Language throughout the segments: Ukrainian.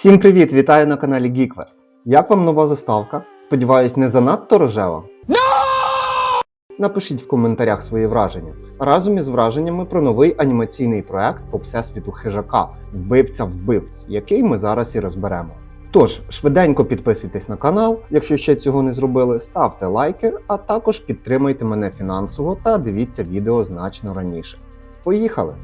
Всім привіт! Вітаю на каналі Geekverse. Як вам нова заставка? Сподіваюсь, не занадто рожева? Напишіть в коментарях свої враження. Разом із враженнями про новий анімаційний проект по всесвіту хижака Вбивця вбивць, який ми зараз і розберемо. Тож, швиденько підписуйтесь на канал, якщо ще цього не зробили, ставте лайки, а також підтримуйте мене фінансово та дивіться відео значно раніше. Поїхали!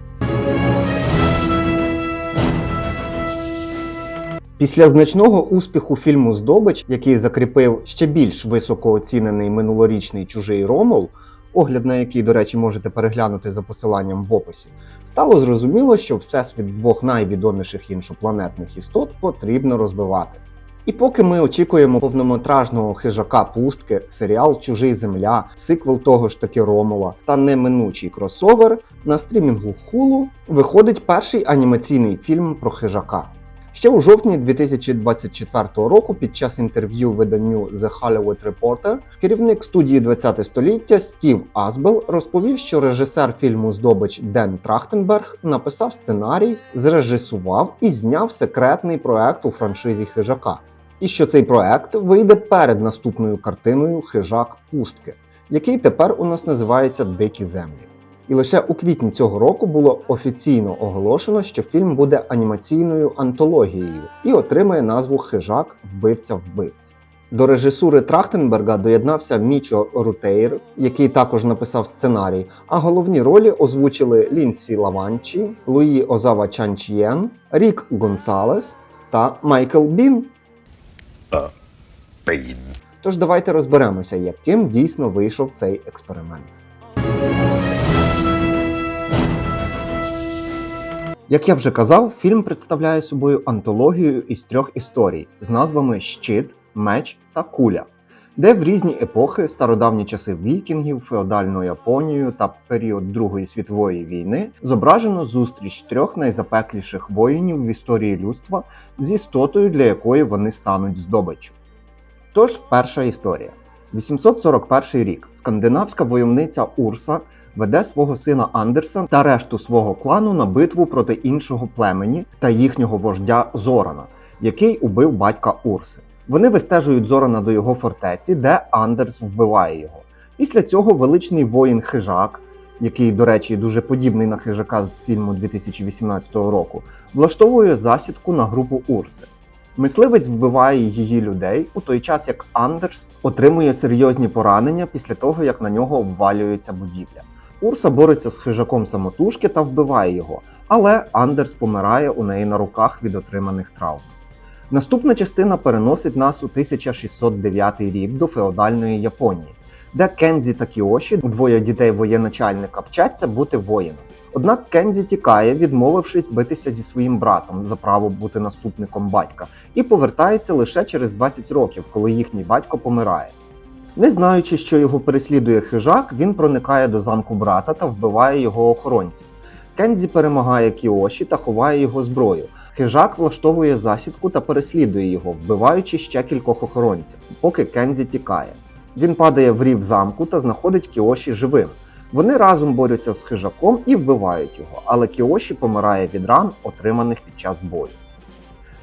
Після значного успіху фільму Здобич, який закріпив ще більш високооцінений минулорічний чужий Ромул, огляд на який, до речі, можете переглянути за посиланням в описі, стало зрозуміло, що всесвіт двох найвідоміших іншопланетних істот потрібно розбивати. І поки ми очікуємо повнометражного хижака пустки, серіал Чужий Земля, сиквел того ж таки Ромула та неминучий кросовер, на стрімінгу Hulu виходить перший анімаційний фільм про хижака. Ще у жовтні 2024 року, під час інтерв'ю виданню The Hollywood Reporter, керівник студії 20 століття Стів Азбел розповів, що режисер фільму Здобич Ден Трахтенберг написав сценарій, зрежисував і зняв секретний проект у франшизі хижака. І що цей проект вийде перед наступною картиною Хижак Пустки, який тепер у нас називається Дикі землі. І лише у квітні цього року було офіційно оголошено, що фільм буде анімаційною антологією і отримає назву Хижак Вбивця вбивць. До режисури Трахтенберга доєднався Мічо Рутейр, який також написав сценарій, а головні ролі озвучили Лінсі Лаванчі, Луї Озава Чанчієн, Рік Гонсалес та Майкл Бін. Pain. Тож давайте розберемося, яким дійсно вийшов цей експеримент. Як я вже казав, фільм представляє собою антологію із трьох історій з назвами Щит, Меч та Куля, де в різні епохи, стародавні часи вікінгів, феодальну Японію та період Другої світової війни зображено зустріч трьох найзапекліших воїнів в історії людства з істотою, для якої вони стануть здобиччю. Тож, перша історія. 841 рік. Скандинавська войовниця Урса веде свого сина Андерса та решту свого клану на битву проти іншого племені та їхнього вождя Зорана, який убив батька Урси. Вони вистежують Зорана до його фортеці, де Андерс вбиває його. Після цього величний воїн Хижак, який, до речі, дуже подібний на хижака з фільму 2018 року, влаштовує засідку на групу Урси. Мисливець вбиває її людей у той час, як Андерс отримує серйозні поранення після того, як на нього обвалюється будівля. Урса бореться з хижаком самотужки та вбиває його, але Андерс помирає у неї на руках від отриманих травм. Наступна частина переносить нас у 1609 рік до феодальної Японії, де Кензі та Кіоші, двоє дітей воєначальника, вчаться бути воїном. Однак Кензі тікає, відмовившись битися зі своїм братом за право бути наступником батька, і повертається лише через 20 років, коли їхній батько помирає. Не знаючи, що його переслідує хижак, він проникає до замку брата та вбиває його охоронців. Кензі перемагає Кіоші та ховає його зброю. Хижак влаштовує засідку та переслідує його, вбиваючи ще кількох охоронців, поки Кензі тікає. Він падає в рів замку та знаходить Кіоші живим. Вони разом борються з хижаком і вбивають його, але Кіоші помирає від ран, отриманих під час бою.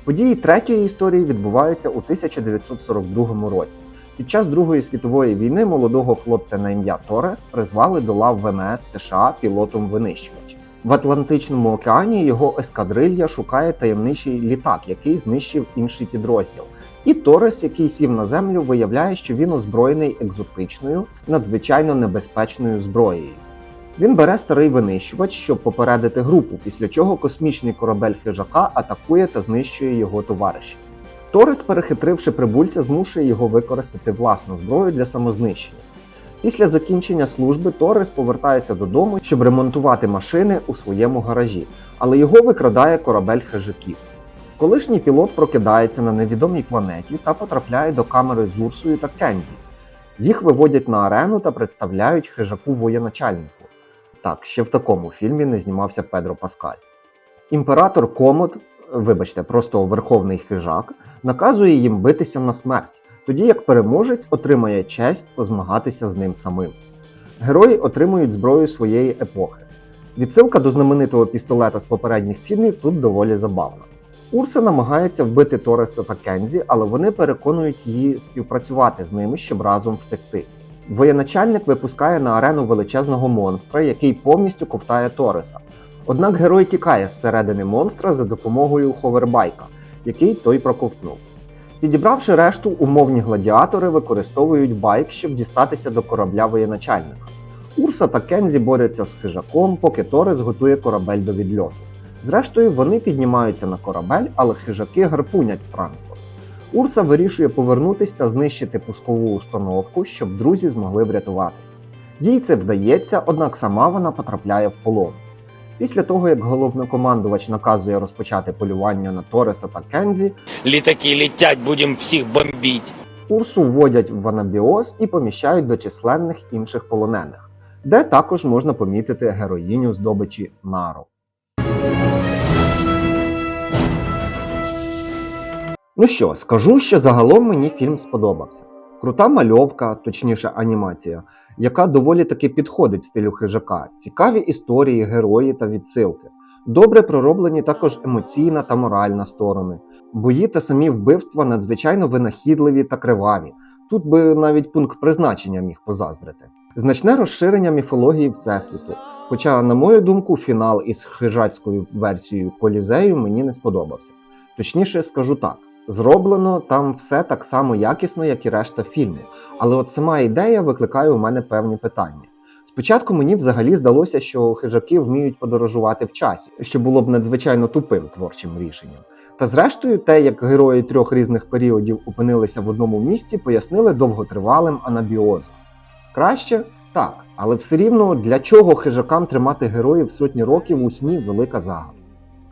Події третьої історії відбуваються у 1942 році. Під час Другої світової війни молодого хлопця на ім'я Торес призвали до лав ВМС США пілотом винищувача. В Атлантичному океані його ескадрилья шукає таємничий літак, який знищив інший підрозділ. І Торес, який сів на землю, виявляє, що він озброєний екзотичною, надзвичайно небезпечною зброєю. Він бере старий винищувач, щоб попередити групу, після чого космічний корабель хижака атакує та знищує його товаришів. Торес, перехитривши прибульця, змушує його використати власну зброю для самознищення. Після закінчення служби Торес повертається додому, щоб ремонтувати машини у своєму гаражі, але його викрадає корабель хижаків. Колишній пілот прокидається на невідомій планеті та потрапляє до камери з Урсою та Кензі. Їх виводять на арену та представляють хижаку воєначальнику. Так, ще в такому фільмі не знімався Педро Паскаль. Імператор Комод, вибачте, просто верховний хижак, наказує їм битися на смерть, тоді як переможець отримає честь позмагатися з ним самим. Герої отримують зброю своєї епохи. Відсилка до знаменитого пістолета з попередніх фільмів тут доволі забавна. Урса намагається вбити Тореса та Кензі, але вони переконують її співпрацювати з ними, щоб разом втекти. Воєначальник випускає на арену величезного монстра, який повністю ковтає Тореса. Однак герой тікає зсередини монстра за допомогою ховербайка, який той проковтнув. Підібравши решту, умовні гладіатори використовують байк, щоб дістатися до корабля воєначальника. Урса та Кензі борються з хижаком, поки Торес готує корабель до відльоту. Зрештою, вони піднімаються на корабель, але хижаки гарпунять транспорт. Урса вирішує повернутись та знищити пускову установку, щоб друзі змогли врятуватися. Їй це вдається, однак сама вона потрапляє в полон. Після того, як головнокомандувач наказує розпочати полювання на Тореса та Кензі, Літаки летять, будемо всіх бомбити. Урсу вводять в анабіоз і поміщають до численних інших полонених, де також можна помітити героїню здобичі Нару. Ну що, скажу, що загалом мені фільм сподобався. Крута мальовка, точніше анімація, яка доволі таки підходить стилю хижака, цікаві історії, герої та відсилки. Добре пророблені також емоційна та моральна сторони. Бої та самі вбивства надзвичайно винахідливі та криваві. Тут би навіть пункт призначення міг позаздрити. Значне розширення міфології Всесвіту. Хоча, на мою думку, фінал із хижацькою версією Колізею мені не сподобався. Точніше, скажу так: зроблено там все так само якісно, як і решта фільму. Але от сама ідея викликає у мене певні питання. Спочатку мені взагалі здалося, що хижаки вміють подорожувати в часі, що було б надзвичайно тупим творчим рішенням. Та зрештою, те, як герої трьох різних періодів опинилися в одному місці, пояснили довготривалим анабіозом. Краще так, але все рівно для чого хижакам тримати героїв сотні років у сні велика загадка.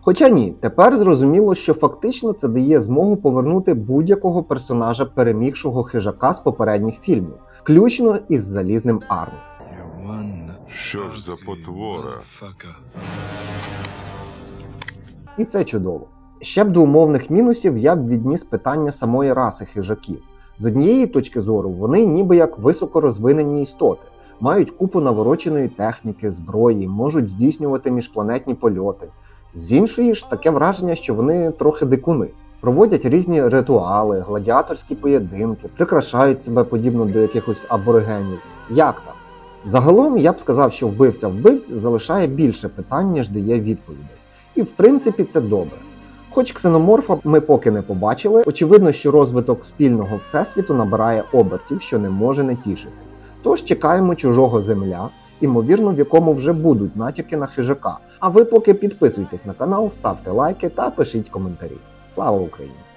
Хоча ні, тепер зрозуміло, що фактично це дає змогу повернути будь-якого персонажа перемігшого хижака з попередніх фільмів, включно із залізним Арном. Що ж за потвора? І це чудово. Ще б до умовних мінусів я б відніс питання самої раси хижаків. З однієї точки зору, вони ніби як високорозвинені істоти, мають купу навороченої техніки, зброї, можуть здійснювати міжпланетні польоти. З іншої ж таке враження, що вони трохи дикуни. Проводять різні ритуали, гладіаторські поєдинки, прикрашають себе подібно до якихось аборигенів. Як так? Загалом я б сказав, що вбивця вбивць залишає більше питань, ніж дає відповідей. І в принципі це добре. Хоч ксеноморфа ми поки не побачили, очевидно, що розвиток спільного всесвіту набирає обертів, що не може не тішити. Тож чекаємо чужого земля, імовірно, в якому вже будуть натяки на хижака. А ви поки підписуйтесь на канал, ставте лайки та пишіть коментарі. Слава Україні!